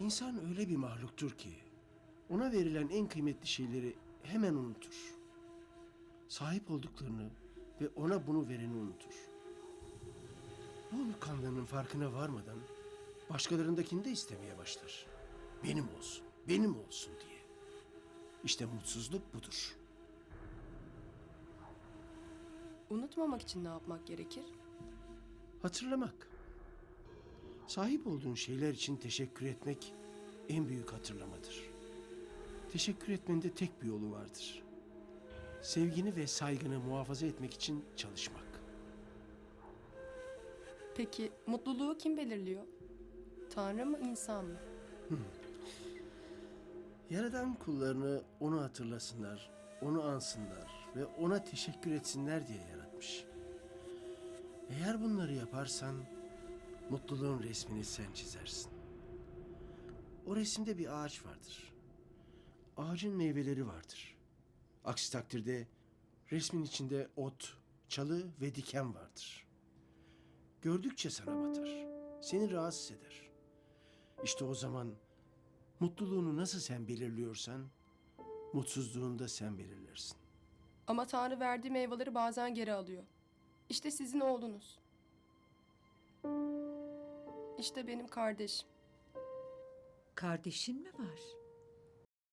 İnsan öyle bir mahluktur ki ona verilen en kıymetli şeyleri hemen unutur. Sahip olduklarını ve ona bunu vereni unutur. Bu unutkanlığının farkına varmadan başkalarındakini de istemeye başlar. Benim olsun, benim olsun diye. İşte mutsuzluk budur. Unutmamak için ne yapmak gerekir? Hatırlamak. Sahip olduğun şeyler için teşekkür etmek en büyük hatırlamadır. Teşekkür etmenin de tek bir yolu vardır. Sevgini ve saygını muhafaza etmek için çalışmak. Peki mutluluğu kim belirliyor? Tanrı mı insan mı? Yaradan kullarını onu hatırlasınlar, onu ansınlar ve ona teşekkür etsinler diye yaratmış. Eğer bunları yaparsan mutluluğun resmini sen çizersin. O resimde bir ağaç vardır. Ağacın meyveleri vardır. Aksi takdirde resmin içinde ot, çalı ve diken vardır. Gördükçe sana batar. Seni rahatsız eder. İşte o zaman Mutluluğunu nasıl sen belirliyorsan, mutsuzluğunu da sen belirlersin. Ama Tanrı verdiği meyveleri bazen geri alıyor. İşte sizin oğlunuz. İşte benim kardeşim. Kardeşin mi var?